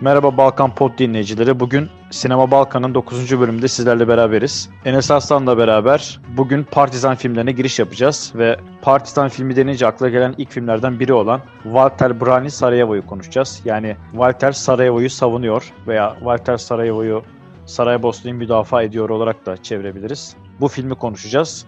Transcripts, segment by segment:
Merhaba Balkan Pod dinleyicileri. Bugün Sinema Balkan'ın 9. bölümünde sizlerle beraberiz. Enes Arslan'la beraber bugün Partizan filmlerine giriş yapacağız ve Partizan filmi denince akla gelen ilk filmlerden biri olan Walter Brani Sarajevo'yu konuşacağız. Yani Walter Sarajevo'yu savunuyor veya Walter Sarajevo'yu Saraybosna'yı müdafaa ediyor olarak da çevirebiliriz. Bu filmi konuşacağız.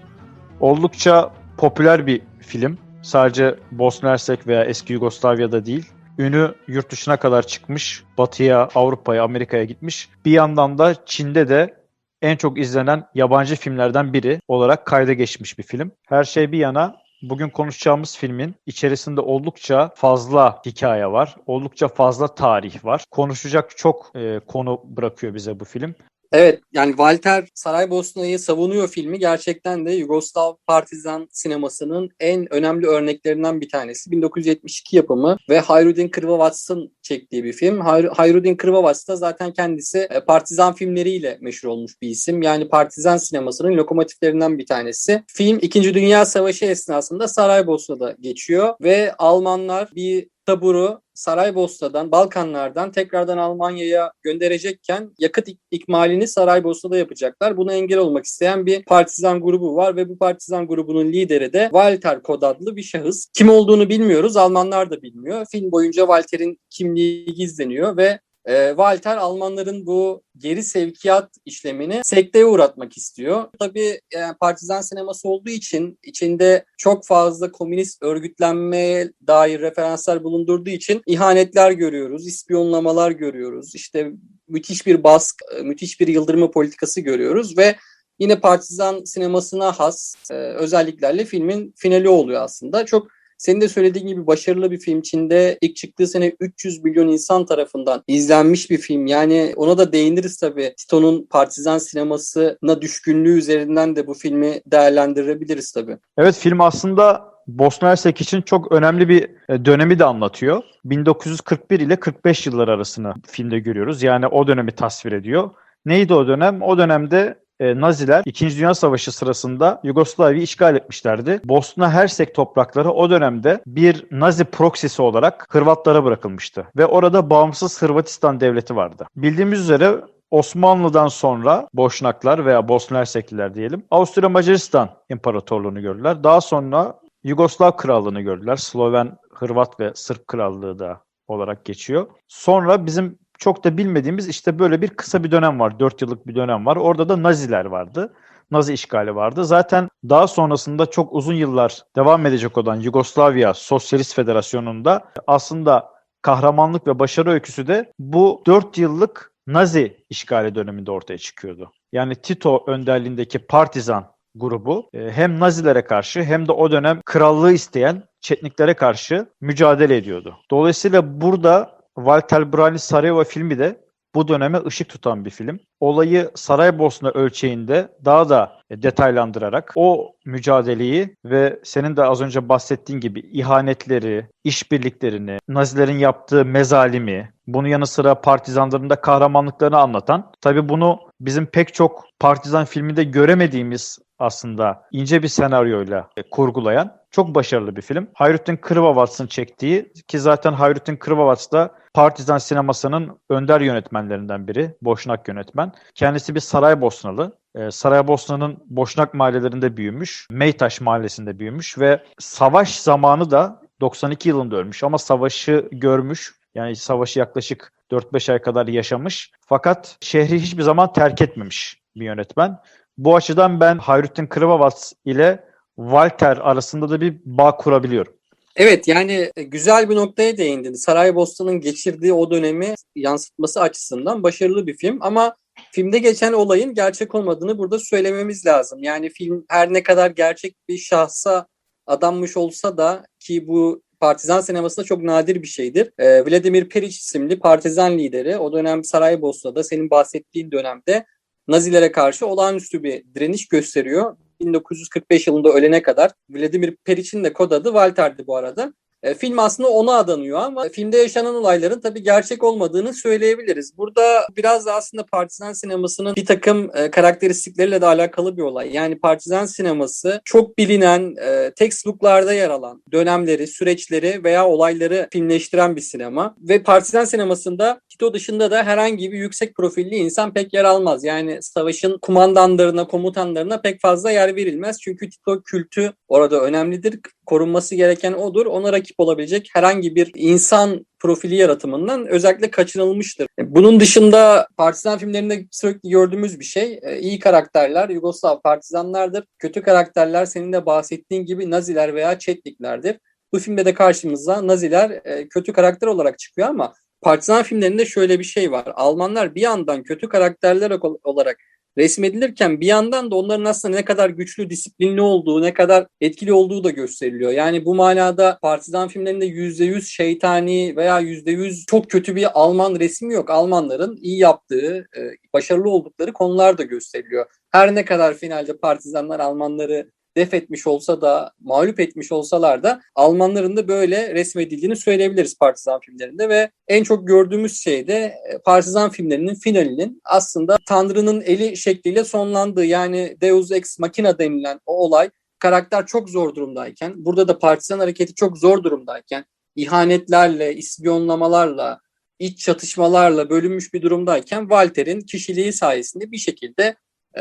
Oldukça popüler bir film. Sadece Bosna Hersek veya eski Yugoslavya'da değil, ünü yurt dışına kadar çıkmış. Batı'ya, Avrupa'ya, Amerika'ya gitmiş. Bir yandan da Çin'de de en çok izlenen yabancı filmlerden biri olarak kayda geçmiş bir film. Her şey bir yana bugün konuşacağımız filmin içerisinde oldukça fazla hikaye var. Oldukça fazla tarih var. Konuşacak çok e, konu bırakıyor bize bu film. Evet yani Walter Saraybosna'yı savunuyor filmi gerçekten de Yugoslav Partizan sinemasının en önemli örneklerinden bir tanesi. 1972 yapımı ve Hayrudin Krvavats'ın çektiği bir film. Hayr- Hayrudin Krvavats da zaten kendisi e, partizan filmleriyle meşhur olmuş bir isim. Yani partizan sinemasının lokomotiflerinden bir tanesi. Film 2. Dünya Savaşı esnasında Saraybosna'da geçiyor ve Almanlar bir taburu Saraybosna'dan, Balkanlardan tekrardan Almanya'ya gönderecekken yakıt ik- ikmalini Saraybosna'da yapacaklar. Buna engel olmak isteyen bir partizan grubu var ve bu partizan grubunun lideri de Walter Kod adlı bir şahıs. Kim olduğunu bilmiyoruz, Almanlar da bilmiyor. Film boyunca Walter'in kimliği gizleniyor ve e, Walter Almanların bu geri sevkiyat işlemini sekteye uğratmak istiyor. Tabii yani partizan sineması olduğu için içinde çok fazla komünist örgütlenmeye dair referanslar bulundurduğu için ihanetler görüyoruz, ispiyonlamalar görüyoruz. İşte müthiş bir baskı, müthiş bir yıldırma politikası görüyoruz ve yine partizan sinemasına has e, özelliklerle filmin finali oluyor aslında. Çok senin de söylediğin gibi başarılı bir film. Çin'de ilk çıktığı sene 300 milyon insan tarafından izlenmiş bir film. Yani ona da değiniriz tabii. Tito'nun partizan sinemasına düşkünlüğü üzerinden de bu filmi değerlendirebiliriz tabii. Evet film aslında Bosna Hersek için çok önemli bir e, dönemi de anlatıyor. 1941 ile 45 yıllar arasını filmde görüyoruz. Yani o dönemi tasvir ediyor. Neydi o dönem? O dönemde e, Naziler 2. Dünya Savaşı sırasında Yugoslavya'yı işgal etmişlerdi. Bosna Hersek toprakları o dönemde bir Nazi proksisi olarak Hırvatlara bırakılmıştı. Ve orada bağımsız Hırvatistan devleti vardı. Bildiğimiz üzere Osmanlı'dan sonra Boşnaklar veya Bosna Hersekliler diyelim Avusturya Macaristan İmparatorluğunu gördüler. Daha sonra Yugoslav Krallığını gördüler. Sloven, Hırvat ve Sırp Krallığı da olarak geçiyor. Sonra bizim çok da bilmediğimiz işte böyle bir kısa bir dönem var. 4 yıllık bir dönem var. Orada da Naziler vardı. Nazi işgali vardı. Zaten daha sonrasında çok uzun yıllar devam edecek olan Yugoslavya Sosyalist Federasyonu'nda aslında kahramanlık ve başarı öyküsü de bu 4 yıllık Nazi işgali döneminde ortaya çıkıyordu. Yani Tito önderliğindeki partizan grubu e, hem Nazilere karşı hem de o dönem krallığı isteyen Çetniklere karşı mücadele ediyordu. Dolayısıyla burada Walter Brani Sarajevo filmi de bu döneme ışık tutan bir film. Olayı Saraybosna ölçeğinde daha da detaylandırarak o mücadeleyi ve senin de az önce bahsettiğin gibi ihanetleri, işbirliklerini, Nazilerin yaptığı mezalimi, bunun yanı sıra partizanların da kahramanlıklarını anlatan, tabii bunu bizim pek çok partizan filminde göremediğimiz aslında ince bir senaryoyla kurgulayan çok başarılı bir film. Hayrettin Krvavats'ın çektiği ki zaten Hayrettin Krvavats da Partizan sinemasının önder yönetmenlerinden biri. Boşnak yönetmen. Kendisi bir Saraybosnalı. Ee, Saraybosna'nın Boşnak mahallelerinde büyümüş. Meytaş mahallesinde büyümüş ve savaş zamanı da 92 yılında ölmüş ama savaşı görmüş. Yani savaşı yaklaşık 4-5 ay kadar yaşamış. Fakat şehri hiçbir zaman terk etmemiş bir yönetmen. Bu açıdan ben Hayrettin Krvavats ile Walter arasında da bir bağ kurabiliyorum. Evet yani güzel bir noktaya değindin. Saraybosna'nın geçirdiği o dönemi yansıtması açısından başarılı bir film ama filmde geçen olayın gerçek olmadığını burada söylememiz lazım. Yani film her ne kadar gerçek bir şahsa adanmış olsa da ki bu partizan sinemasında çok nadir bir şeydir. Ee, Vladimir Periç isimli partizan lideri o dönem Saraybosna'da senin bahsettiğin dönemde Nazilere karşı olağanüstü bir direniş gösteriyor. 1945 yılında ölene kadar Vladimir Periç'in de kod adı Walter'di bu arada. E, film aslında ona adanıyor ama filmde yaşanan olayların tabii gerçek olmadığını söyleyebiliriz. Burada biraz da aslında partizan sinemasının bir takım e, karakteristikleriyle de alakalı bir olay. Yani partizan sineması çok bilinen, e, textbooklarda yer alan dönemleri, süreçleri veya olayları filmleştiren bir sinema. Ve partizan sinemasında Tito dışında da herhangi bir yüksek profilli insan pek yer almaz. Yani savaşın kumandanlarına, komutanlarına pek fazla yer verilmez. Çünkü Tito kültü orada önemlidir. Korunması gereken odur. Ona rakip olabilecek herhangi bir insan profili yaratımından özellikle kaçınılmıştır. Bunun dışında partizan filmlerinde sürekli gördüğümüz bir şey. e, iyi karakterler Yugoslav partizanlardır. Kötü karakterler senin de bahsettiğin gibi Naziler veya Çetliklerdir. Bu filmde de karşımıza Naziler e, kötü karakter olarak çıkıyor ama partizan filmlerinde şöyle bir şey var. Almanlar bir yandan kötü karakterler ol- olarak resmedilirken bir yandan da onların aslında ne kadar güçlü, disiplinli olduğu, ne kadar etkili olduğu da gösteriliyor. Yani bu manada partizan filmlerinde %100 şeytani veya %100 çok kötü bir Alman resmi yok. Almanların iyi yaptığı, e, başarılı oldukları konular da gösteriliyor. Her ne kadar finalde partizanlar Almanları def etmiş olsa da, mağlup etmiş olsalar da Almanların da böyle resmedildiğini söyleyebiliriz partizan filmlerinde ve en çok gördüğümüz şey de e, partizan filmlerinin finalinin aslında Tanrı'nın eli şekliyle sonlandığı yani Deus Ex Machina denilen o olay karakter çok zor durumdayken, burada da partizan hareketi çok zor durumdayken, ihanetlerle, ispiyonlamalarla, iç çatışmalarla bölünmüş bir durumdayken Walter'in kişiliği sayesinde bir şekilde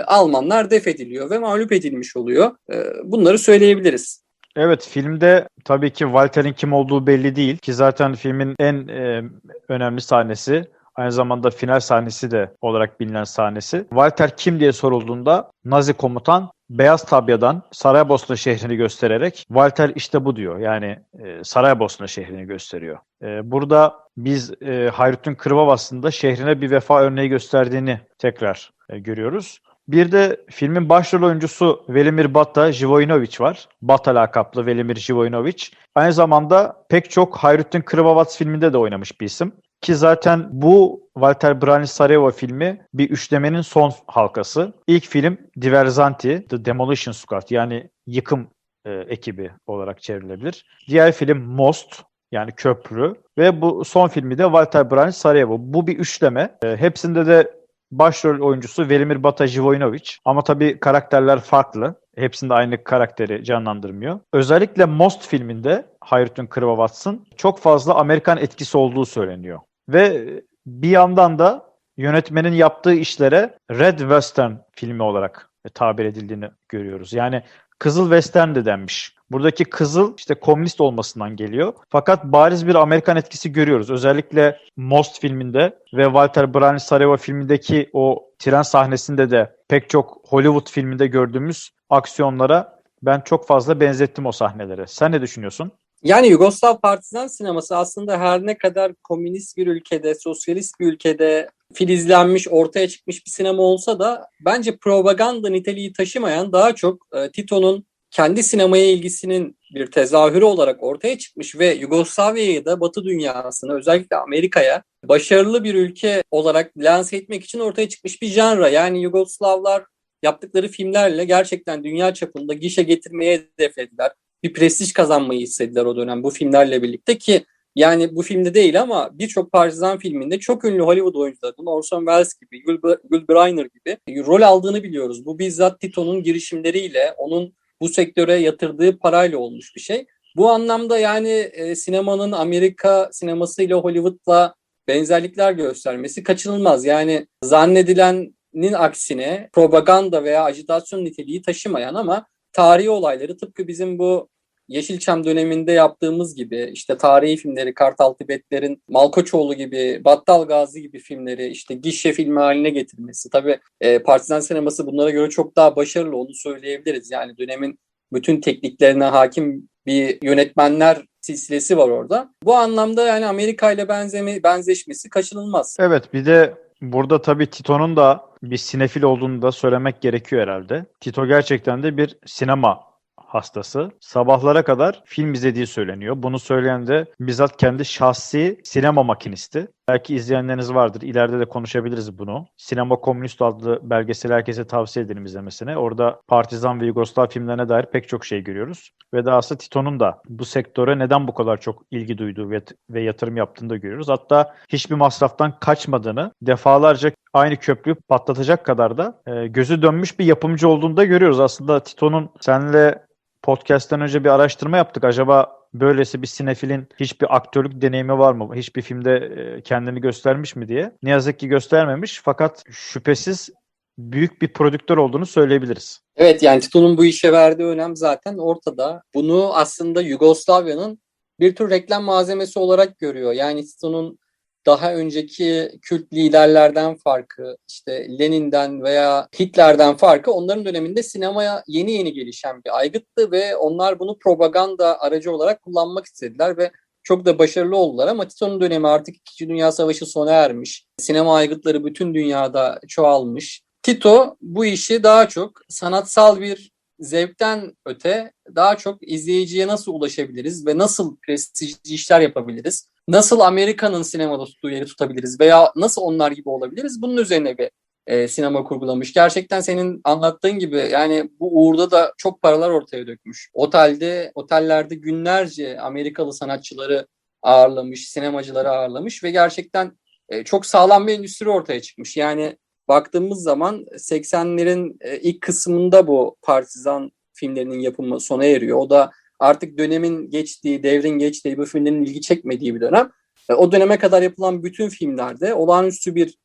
Almanlar def ediliyor ve mağlup edilmiş oluyor. E, Bunları söyleyebiliriz. Evet filmde tabii ki Walter'in kim olduğu belli değil ki zaten filmin en e, önemli sahnesi aynı zamanda final sahnesi de olarak bilinen sahnesi. Walter kim diye sorulduğunda Nazi komutan beyaz tabyadan Saraybosna şehrini göstererek Walter işte bu diyor. Yani e, Saraybosna şehrini gösteriyor. E, burada biz e, Hayrettin Kırvavas'ın da şehrine bir vefa örneği gösterdiğini tekrar e, görüyoruz. Bir de filmin başrol oyuncusu Velimir Bata Živojinovic var. Bata lakaplı Velimir Živojinovic. Aynı zamanda pek çok Hayrettin Krvavac filminde de oynamış bir isim. Ki zaten bu Walter Brani Sarajevo filmi bir üçlemenin son halkası. İlk film Diversanti, The Demolition Squad yani yıkım e, ekibi olarak çevrilebilir. Diğer film Most yani köprü ve bu son filmi de Walter Brani Sarajevo. Bu bir üçleme. E, hepsinde de başrol oyuncusu Velimir Bata Živojinovic. Ama tabii karakterler farklı. Hepsinde aynı karakteri canlandırmıyor. Özellikle Most filminde Hayrettin Krvavats'ın çok fazla Amerikan etkisi olduğu söyleniyor. Ve bir yandan da yönetmenin yaptığı işlere Red Western filmi olarak tabir edildiğini görüyoruz. Yani Kızıl Western de denmiş. Buradaki kızıl işte komünist olmasından geliyor. Fakat bariz bir Amerikan etkisi görüyoruz. Özellikle Most filminde ve Walter Brani Sarajevo filmindeki o tren sahnesinde de pek çok Hollywood filminde gördüğümüz aksiyonlara ben çok fazla benzettim o sahnelere. Sen ne düşünüyorsun? Yani Yugoslav partizan sineması aslında her ne kadar komünist bir ülkede, sosyalist bir ülkede filizlenmiş, ortaya çıkmış bir sinema olsa da bence propaganda niteliği taşımayan daha çok e, Tito'nun kendi sinemaya ilgisinin bir tezahürü olarak ortaya çıkmış ve Yugoslavya'yı da Batı dünyasına özellikle Amerika'ya başarılı bir ülke olarak lanse etmek için ortaya çıkmış bir janra. Yani Yugoslavlar yaptıkları filmlerle gerçekten dünya çapında gişe getirmeye hedeflediler. Bir prestij kazanmayı istediler o dönem bu filmlerle birlikte ki yani bu filmde değil ama birçok partizan filminde çok ünlü Hollywood oyuncuların Orson Welles gibi, Yul Brynner gibi rol aldığını biliyoruz. Bu bizzat Tito'nun girişimleriyle, onun bu sektöre yatırdığı parayla olmuş bir şey. Bu anlamda yani e, sinemanın Amerika sinemasıyla Hollywood'la benzerlikler göstermesi kaçınılmaz. Yani zannedilenin aksine propaganda veya ajitasyon niteliği taşımayan ama tarihi olayları tıpkı bizim bu Yeşilçam döneminde yaptığımız gibi işte tarihi filmleri, Kartal Tibetler'in Malkoçoğlu gibi, Battal Gazi gibi filmleri işte gişe filmi haline getirmesi. Tabii e, partizan sineması bunlara göre çok daha başarılı onu söyleyebiliriz. Yani dönemin bütün tekniklerine hakim bir yönetmenler silsilesi var orada. Bu anlamda yani Amerika ile benzeme, benzeşmesi kaçınılmaz. Evet bir de burada tabii Tito'nun da bir sinefil olduğunu da söylemek gerekiyor herhalde. Tito gerçekten de bir sinema hastası. Sabahlara kadar film izlediği söyleniyor. Bunu söyleyen de bizzat kendi şahsi sinema makinisti. Belki izleyenleriniz vardır. İleride de konuşabiliriz bunu. Sinema Komünist adlı belgeseli herkese tavsiye ederim izlemesini. Orada Partizan ve Yugoslav filmlerine dair pek çok şey görüyoruz. Ve daha aslında Tito'nun da bu sektöre neden bu kadar çok ilgi duyduğu ve, ve yatırım yaptığını da görüyoruz. Hatta hiçbir masraftan kaçmadığını, defalarca aynı köprüyü patlatacak kadar da e, gözü dönmüş bir yapımcı olduğunu da görüyoruz. Aslında Tito'nun senle podcast'ten önce bir araştırma yaptık. Acaba böylesi bir sinefilin hiçbir aktörlük deneyimi var mı? Hiçbir filmde e, kendini göstermiş mi diye. Ne yazık ki göstermemiş fakat şüphesiz büyük bir prodüktör olduğunu söyleyebiliriz. Evet yani Tito'nun bu işe verdiği önem zaten ortada. Bunu aslında Yugoslavya'nın bir tür reklam malzemesi olarak görüyor. Yani Tito'nun daha önceki Kürt liderlerden farkı, işte Lenin'den veya Hitler'den farkı onların döneminde sinemaya yeni yeni gelişen bir aygıttı ve onlar bunu propaganda aracı olarak kullanmak istediler ve çok da başarılı oldular ama Tito'nun dönemi artık İkinci Dünya Savaşı sona ermiş. Sinema aygıtları bütün dünyada çoğalmış. Tito bu işi daha çok sanatsal bir zevkten öte daha çok izleyiciye nasıl ulaşabiliriz ve nasıl prestijli işler yapabiliriz? Nasıl Amerika'nın sinemada tuttuğu yeri tutabiliriz veya nasıl onlar gibi olabiliriz? Bunun üzerine bir e, sinema kurgulamış. Gerçekten senin anlattığın gibi yani bu uğurda da çok paralar ortaya dökmüş. Otelde, otellerde günlerce Amerikalı sanatçıları ağırlamış, sinemacıları ağırlamış ve gerçekten e, çok sağlam bir endüstri ortaya çıkmış. Yani baktığımız zaman 80'lerin e, ilk kısmında bu partizan filmlerinin yapımı sona eriyor. O da artık dönemin geçtiği, devrin geçtiği, bu filmlerin ilgi çekmediği bir dönem. E, o döneme kadar yapılan bütün filmlerde olağanüstü bir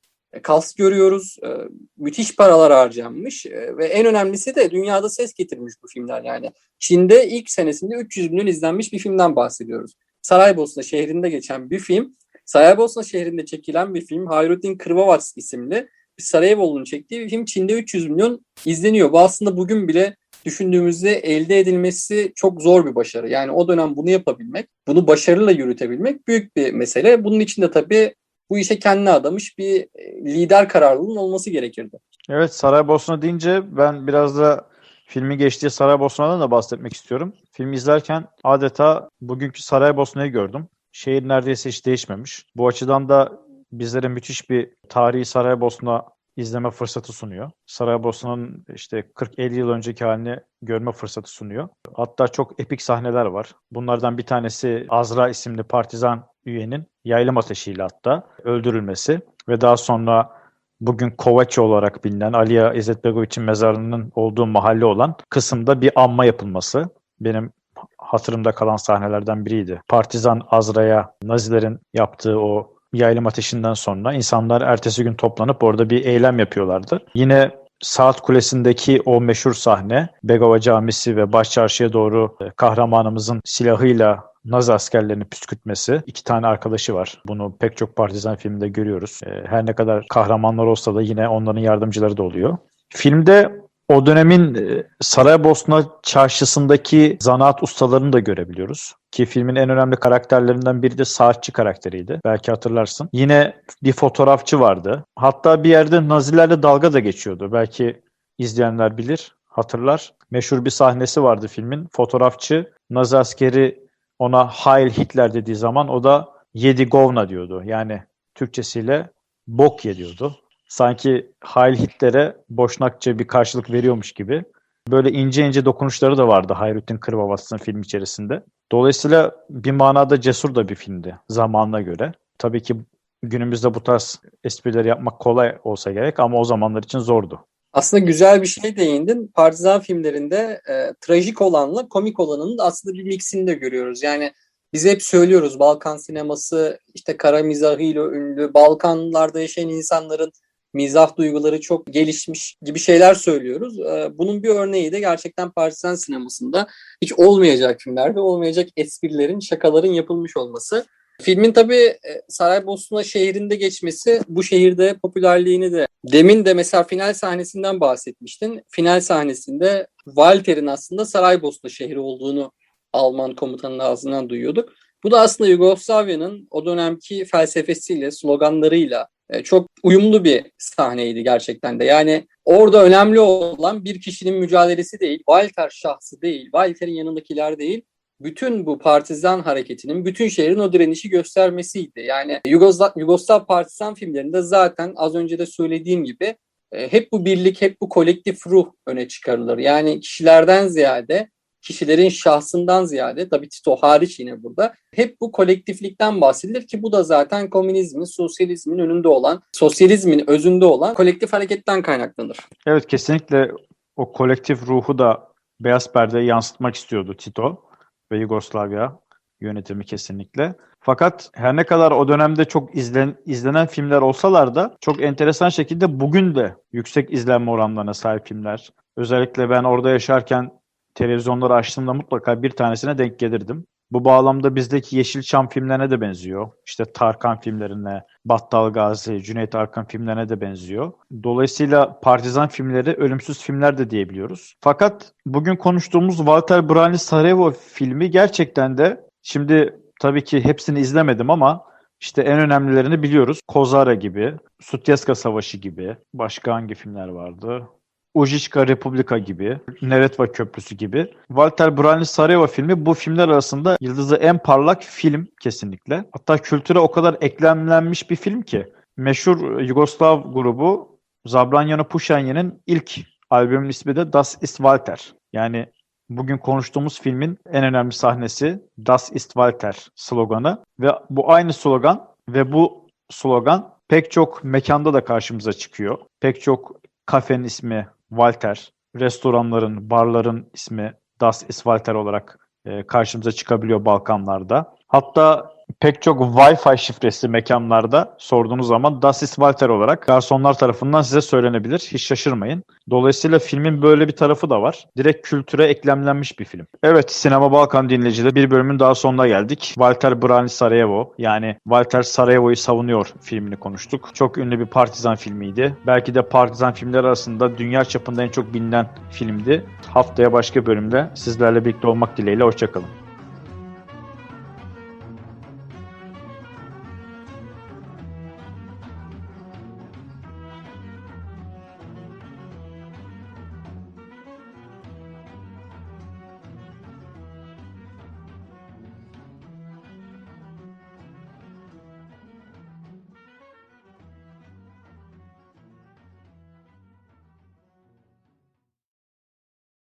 kas görüyoruz. E, müthiş paralar harcanmış ve en önemlisi de dünyada ses getirmiş bu filmler. Yani Çin'de ilk senesinde 300 milyon izlenmiş bir filmden bahsediyoruz. Saraybosna şehrinde geçen bir film. Saraybosna şehrinde çekilen bir film. Hayruddin Krvavac isimli Sarajevo'nun çektiği bir film Çin'de 300 milyon izleniyor. Bu aslında bugün bile düşündüğümüzde elde edilmesi çok zor bir başarı. Yani o dönem bunu yapabilmek, bunu başarıyla yürütebilmek büyük bir mesele. Bunun için de tabii bu işe kendine adamış bir lider kararlılığının olması gerekirdi. Evet Saraybosna deyince ben biraz da filmi geçtiği Saraybosna'dan da bahsetmek istiyorum. Filmi izlerken adeta bugünkü Saraybosna'yı gördüm. Şehir neredeyse hiç değişmemiş. Bu açıdan da bizlere müthiş bir tarihi Saraybosna izleme fırsatı sunuyor. Saraybosna'nın işte 40-50 yıl önceki halini görme fırsatı sunuyor. Hatta çok epik sahneler var. Bunlardan bir tanesi Azra isimli partizan üyenin yaylım ateşiyle hatta öldürülmesi ve daha sonra bugün Kovaçi olarak bilinen Aliya İzzetbegoviç'in mezarının olduğu mahalle olan kısımda bir anma yapılması. Benim hatırımda kalan sahnelerden biriydi. Partizan Azra'ya Nazilerin yaptığı o yaylım ateşinden sonra insanlar ertesi gün toplanıp orada bir eylem yapıyorlardı. Yine Saat Kulesi'ndeki o meşhur sahne Begova Camisi ve Başçarşı'ya doğru kahramanımızın silahıyla Nazi askerlerini püskürtmesi. iki tane arkadaşı var. Bunu pek çok partizan filminde görüyoruz. Her ne kadar kahramanlar olsa da yine onların yardımcıları da oluyor. Filmde o dönemin Saraybosna çarşısındaki zanaat ustalarını da görebiliyoruz. Ki filmin en önemli karakterlerinden biri de saatçi karakteriydi. Belki hatırlarsın. Yine bir fotoğrafçı vardı. Hatta bir yerde Nazilerle dalga da geçiyordu. Belki izleyenler bilir, hatırlar. Meşhur bir sahnesi vardı filmin. Fotoğrafçı Nazi askeri ona Heil Hitler dediği zaman o da yedi govna diyordu. Yani Türkçesiyle bok ye diyordu. Sanki Heil Hitler'e boşnakça bir karşılık veriyormuş gibi. Böyle ince ince dokunuşları da vardı Hayrettin Kırvavats'ın film içerisinde. Dolayısıyla bir manada cesur da bir filmdi zamanına göre. Tabii ki günümüzde bu tarz esprileri yapmak kolay olsa gerek ama o zamanlar için zordu. Aslında güzel bir şey değindin. Partizan filmlerinde e, trajik olanla komik olanın aslında bir mixini de görüyoruz. Yani biz hep söylüyoruz Balkan sineması işte kara mizahıyla ünlü, Balkanlarda yaşayan insanların mizah duyguları çok gelişmiş gibi şeyler söylüyoruz. Bunun bir örneği de gerçekten partizan sinemasında hiç olmayacak filmlerde olmayacak esprilerin, şakaların yapılmış olması. Filmin tabii Saraybosna şehrinde geçmesi bu şehirde popülerliğini de demin de mesela final sahnesinden bahsetmiştin. Final sahnesinde Walter'in aslında Saraybosna şehri olduğunu Alman komutanın ağzından duyuyorduk. Bu da aslında Yugoslavya'nın o dönemki felsefesiyle, sloganlarıyla e, çok uyumlu bir sahneydi gerçekten de. Yani orada önemli olan bir kişinin mücadelesi değil, Walter şahsı değil, Walter'in yanındakiler değil, bütün bu partizan hareketinin, bütün şehrin o direnişi göstermesiydi. Yani Yugoslav, Yugoslav partizan filmlerinde zaten az önce de söylediğim gibi e, hep bu birlik, hep bu kolektif ruh öne çıkarılır. Yani kişilerden ziyade, kişilerin şahsından ziyade, tabii Tito hariç yine burada, hep bu kolektiflikten bahsedilir ki bu da zaten komünizmin, sosyalizmin önünde olan, sosyalizmin özünde olan kolektif hareketten kaynaklanır. Evet kesinlikle o kolektif ruhu da Beyaz Perde'ye yansıtmak istiyordu Tito ve Yugoslavya yönetimi kesinlikle. Fakat her ne kadar o dönemde çok izlen, izlenen filmler olsalar da çok enteresan şekilde bugün de yüksek izlenme oranlarına sahip filmler. Özellikle ben orada yaşarken televizyonları açtığımda mutlaka bir tanesine denk gelirdim. Bu bağlamda bizdeki Yeşilçam filmlerine de benziyor. İşte Tarkan filmlerine, Battal Gazi, Cüneyt Arkın filmlerine de benziyor. Dolayısıyla partizan filmleri ölümsüz filmler de diyebiliyoruz. Fakat bugün konuştuğumuz Walter Brani Sarajevo filmi gerçekten de şimdi tabii ki hepsini izlemedim ama işte en önemlilerini biliyoruz. Kozara gibi, Sutjeska Savaşı gibi, başka hangi filmler vardı? Ujička Republika gibi, Neretva Köprüsü gibi. Walter Brani Sarajevo filmi bu filmler arasında yıldızı en parlak film kesinlikle. Hatta kültüre o kadar eklemlenmiş bir film ki meşhur Yugoslav grubu Zabranjano Pušenje'nin ilk albümün ismi de Das ist Walter. Yani bugün konuştuğumuz filmin en önemli sahnesi Das ist Walter sloganı ve bu aynı slogan ve bu slogan pek çok mekanda da karşımıza çıkıyor. Pek çok kafenin ismi Walter, restoranların, barların ismi Das ist Walter olarak e, karşımıza çıkabiliyor Balkanlarda. Hatta pek çok Wi-Fi şifresi mekanlarda sorduğunuz zaman Das Walter olarak garsonlar tarafından size söylenebilir. Hiç şaşırmayın. Dolayısıyla filmin böyle bir tarafı da var. Direkt kültüre eklemlenmiş bir film. Evet Sinema Balkan dinleyicileri bir bölümün daha sonuna geldik. Walter Brani Sarajevo yani Walter Sarajevo'yu savunuyor filmini konuştuk. Çok ünlü bir partizan filmiydi. Belki de partizan filmler arasında dünya çapında en çok bilinen filmdi. Haftaya başka bölümde sizlerle birlikte olmak dileğiyle. Hoşçakalın.